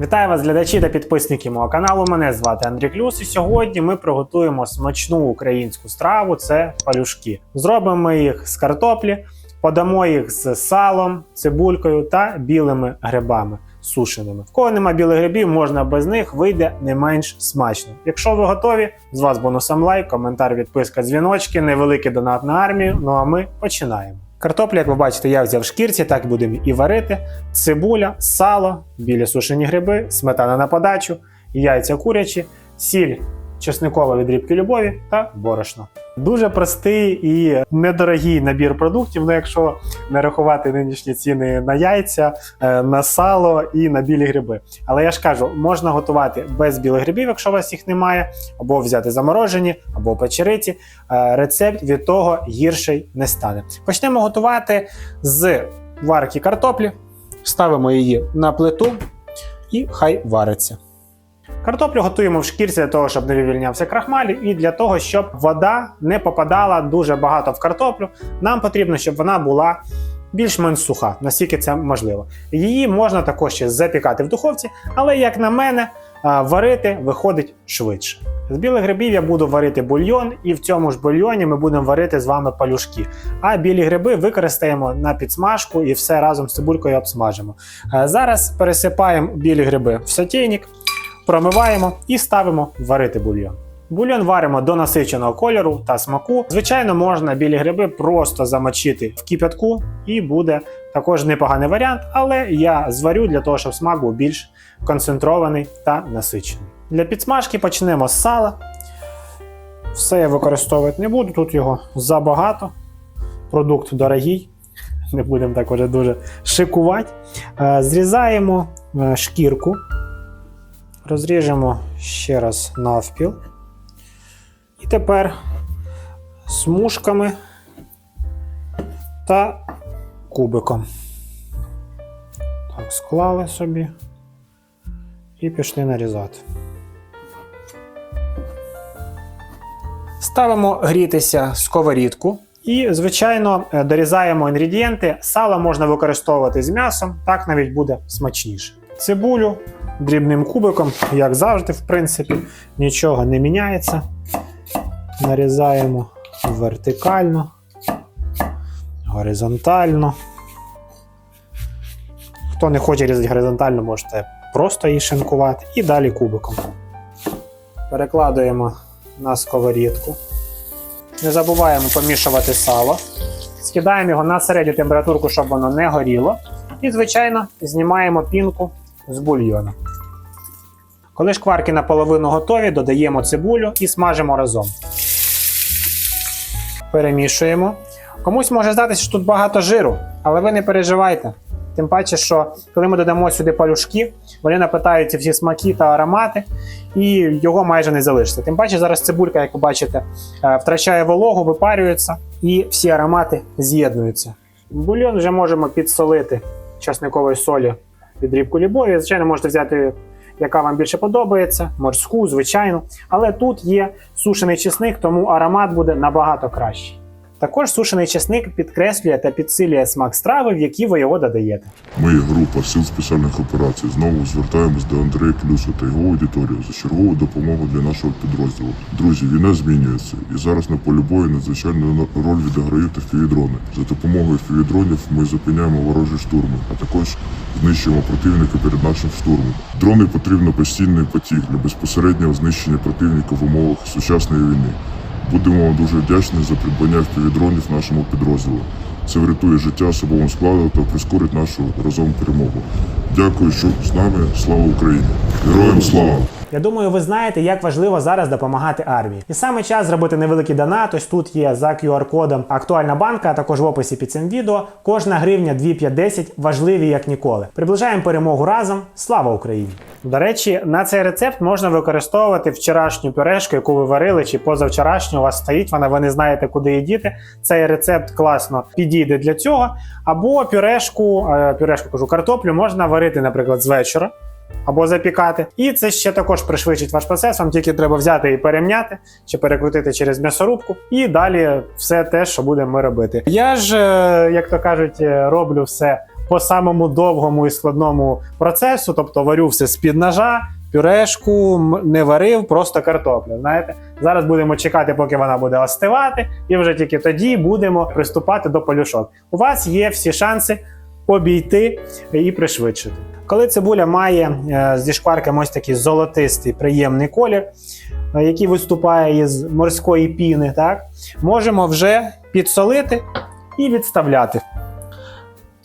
Вітаю вас, глядачі та підписники мого каналу. Мене звати Андрій Клюс, і сьогодні ми приготуємо смачну українську страву це палюшки. Зробимо їх з картоплі, подамо їх з салом, цибулькою та білими грибами сушеними. В кого нема білих грибів, можна без них вийде не менш смачно. Якщо ви готові, з вас бонусом лайк, коментар, відписка, дзвіночки, невеликий донат на армію. Ну а ми починаємо. Картоплю, як ви бачите, я взяв в шкірці, так будемо і варити. Цибуля, сало, білі сушені гриби, сметана на подачу, яйця курячі, сіль чесникова від рібки любові та борошно. Дуже простий і недорогий набір продуктів. Ну, якщо не рахувати нинішні ціни на яйця, е, на сало і на білі гриби. Але я ж кажу, можна готувати без білих грибів, якщо у вас їх немає, або взяти заморожені, або печериці. Е, Рецепт від того гірший не стане. Почнемо готувати з варки картоплі, ставимо її на плиту і хай вариться. Картоплю готуємо в шкірці для того, щоб не вивільнявся крахмаль, і для того, щоб вода не попадала дуже багато в картоплю. Нам потрібно, щоб вона була більш-менш суха, наскільки це можливо. Її можна також ще запікати в духовці, але, як на мене, варити виходить швидше. З білих грибів я буду варити бульйон, і в цьому ж бульйоні ми будемо варити з вами палюшки. А білі гриби використаємо на підсмажку і все разом з цибулькою обсмажимо. Е, Зараз пересипаємо білі гриби в сотейник, промиваємо і ставимо варити бульйон. Бульйон варимо до насиченого кольору та смаку. Звичайно, можна білі гриби просто замочити в кипятку, і буде також непоганий варіант, але я зварю для того, щоб смак був більш концентрований та насичений. Для підсмажки почнемо з сала. Все я використовувати не буду, тут його забагато. Продукт дорогий, не будемо так вже дуже шикувати. Е, Зрізаємо е, шкірку, розріжемо ще раз навпіл. І тепер смужками та кубиком. Так, склали собі і пішли нарізати. Ставимо грітися сковорідку. І, звичайно, дорізаємо інгредієнти. Сало можна використовувати з м'ясом, так навіть буде смачніше. Цибулю дрібним кубиком, як завжди, в принципі, нічого не міняється. Нарізаємо вертикально, горизонтально. Хто не хоче різати горизонтально, можете просто її шинкувати. І далі кубиком. Перекладуємо на сковорідку. Не забуваємо помішувати сало. Скидаємо його на середню температурку, щоб воно не горіло. І, звичайно, знімаємо пінку з бульйону. Коли шкварки наполовину готові, додаємо цибулю і смажимо разом. Перемішуємо. Комусь може здатися, що тут багато жиру, але ви не переживайте. Тим паче, що коли ми додамо сюди палюшки, вони напитаються всі смаки та аромати, і його майже не залишиться. Тим паче, зараз цибулька, як ви бачите, е, втрачає вологу, випарюється, і всі аромати з'єднуються. Бульйон вже можемо підсолити часниковою солі від рібку любові. Звичайно, можете взяти, яка вам більше подобається, морську, звичайну. Але тут є сушений чесник, тому аромат буде набагато кращий. Також сушений чесник підкреслює та підсилює смак страви, в які ви його додаєте. Ми, група сил спеціальних операцій, знову звертаємось до Андрея Плюса та його аудиторії за чергову допомогу для нашого підрозділу. Друзі, війна змінюється, і зараз на полі бою надзвичайну роль відіграють фівідрони. За допомогою фівідронів ми зупиняємо ворожі штурми, а також знищуємо противника перед нашим штурмом. Дрони потрібно постійний потік для безпосереднього знищення противника в умовах сучасної війни. Будемо вам дуже вдячні за придбання впівдронів нашому підрозділу. Це врятує життя особовому складу та прискорить нашу разом перемогу. Дякую, що з нами. Слава Україні! Героям слава! Я думаю, ви знаєте, як важливо зараз допомагати армії. І саме час зробити невеликий донат. Ось тут є за QR-кодом актуальна банка, а також в описі під цим відео. Кожна гривня 2,5-10 важливі як ніколи. Приближаємо перемогу разом. Слава Україні! До речі, на цей рецепт можна використовувати вчорашню пюрешку, яку ви варили, чи позавчорашню у вас стоїть. Вона ви не знаєте, куди її діти. Цей рецепт класно підійде для цього. Або пюрешку, е, пюрешку кажу, картоплю можна варити, наприклад, з вечора або запікати. І це ще також пришвидшить ваш процес. Вам тільки треба взяти і перемняти чи перекрутити через м'ясорубку. І далі все те, що будемо ми робити. Я ж, е, як то кажуть, е, роблю все по самому довгому і складному процесу, тобто варю все з-під ножа, пюрешку не варив, просто картоплю. Знаєте, зараз будемо чекати, поки вона буде остивати, і вже тільки тоді будемо приступати до полюшок. У вас є всі шанси обійти і пришвидшити. Коли цибуля має е, зі шкварками ось такий золотистий приємний колір, е, який виступає із морської піни, так, можемо вже підсолити і відставляти.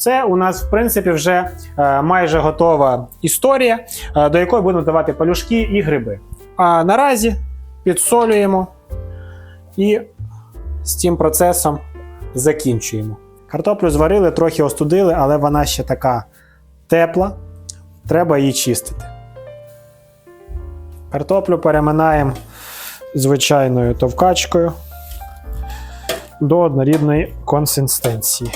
Це у нас, в принципі, вже е, майже готова історія, е, до якої будемо давати палюшки і гриби. А наразі підсолюємо і з цим процесом закінчуємо. Картоплю зварили, трохи остудили, але вона ще така тепла, треба її чистити. Картоплю переминаємо звичайною товкачкою до однорідної консистенції.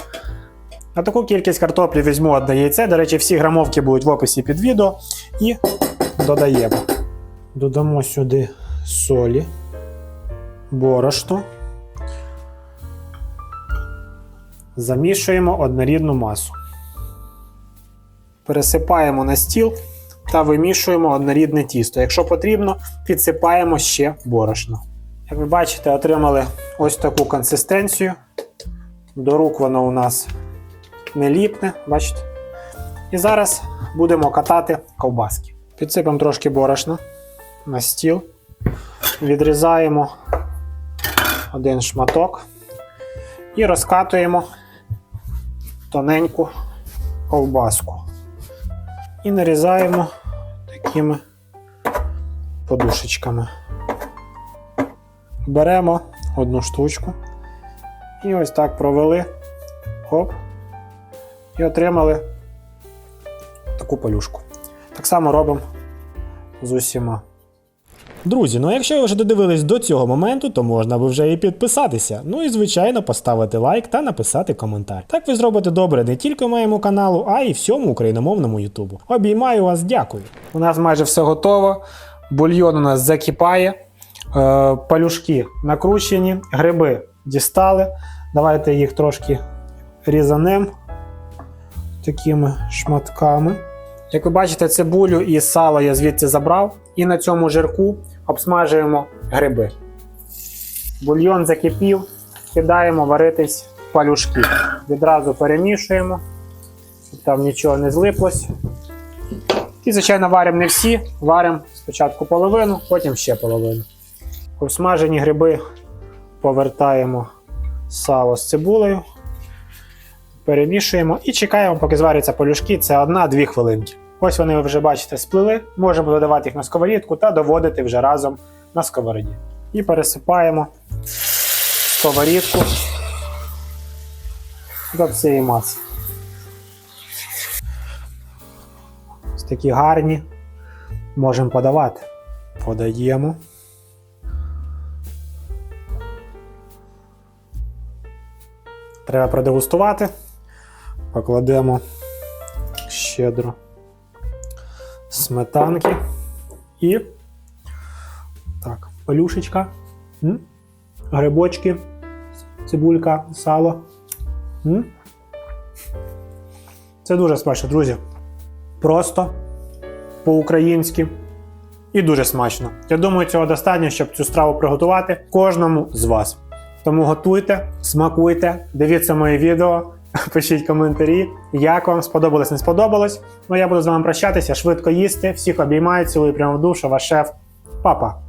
На таку кількість картоплі візьму одне яйце. До речі, всі грамовки будуть в описі під відео. І додаємо. Додамо сюди солі, борошно. Замішуємо однорідну масу. Пересипаємо на стіл та вимішуємо однорідне тісто. Якщо потрібно, підсипаємо ще борошно. Як ви бачите, отримали ось таку консистенцію. До рук воно у нас не ліпне, бачите? І зараз будемо катати ковбаски. Підсипемо трошки борошна на стіл, відрізаємо один шматок і розкатуємо тоненьку ковбаску. І нарізаємо такими подушечками. Беремо одну штучку і ось так провели. Хоп. І отримали таку палюшку. Так само робимо з усіма. Друзі, ну якщо ви вже додивились до цього моменту, то можна би вже і підписатися. Ну і звичайно поставити лайк та написати коментар. Так ви зробите добре не тільки моєму каналу, а й всьому україномовному Ютубу. Обіймаю вас, дякую. У нас майже все готово. Бульйон у нас закипає. Е, палюшки накручені, гриби дістали. Давайте їх трошки різанем такими шматками. Як ви бачите, цибулю і сало я звідси забрав, і на цьому жирку обсмажуємо гриби. Бульйон закипів, кидаємо варитись палюшки. Відразу перемішуємо, щоб там нічого не злиплось. І, звичайно, варимо не всі, варимо спочатку половину, потім ще половину. Обсмажені гриби повертаємо сало з цибулею, перемішуємо і чекаємо, поки зваряться полюшки. Це 1-2 хвилинки. Ось вони ви вже бачите, сплили. Можемо додавати їх на сковорідку та доводити вже разом на сковороді. І пересипаємо сковорідку до цієї маси. Ось такі гарні. Можемо подавати. Подаємо. Треба продегустувати. Покладемо щедро сметанки і так, пелюшечка, М? грибочки, цибулька, сало. М? Це дуже смачно, друзі. Просто по-українськи і дуже смачно. Я думаю, цього достатньо, щоб цю страву приготувати кожному з вас. Тому готуйте, смакуйте, дивіться мої відео, пишіть коментарі, як вам сподобалось, не сподобалось. Ну я буду з вами прощатися, швидко їсти. Всіх обіймаю, цілую прямо в душу, ваш шеф. Папа.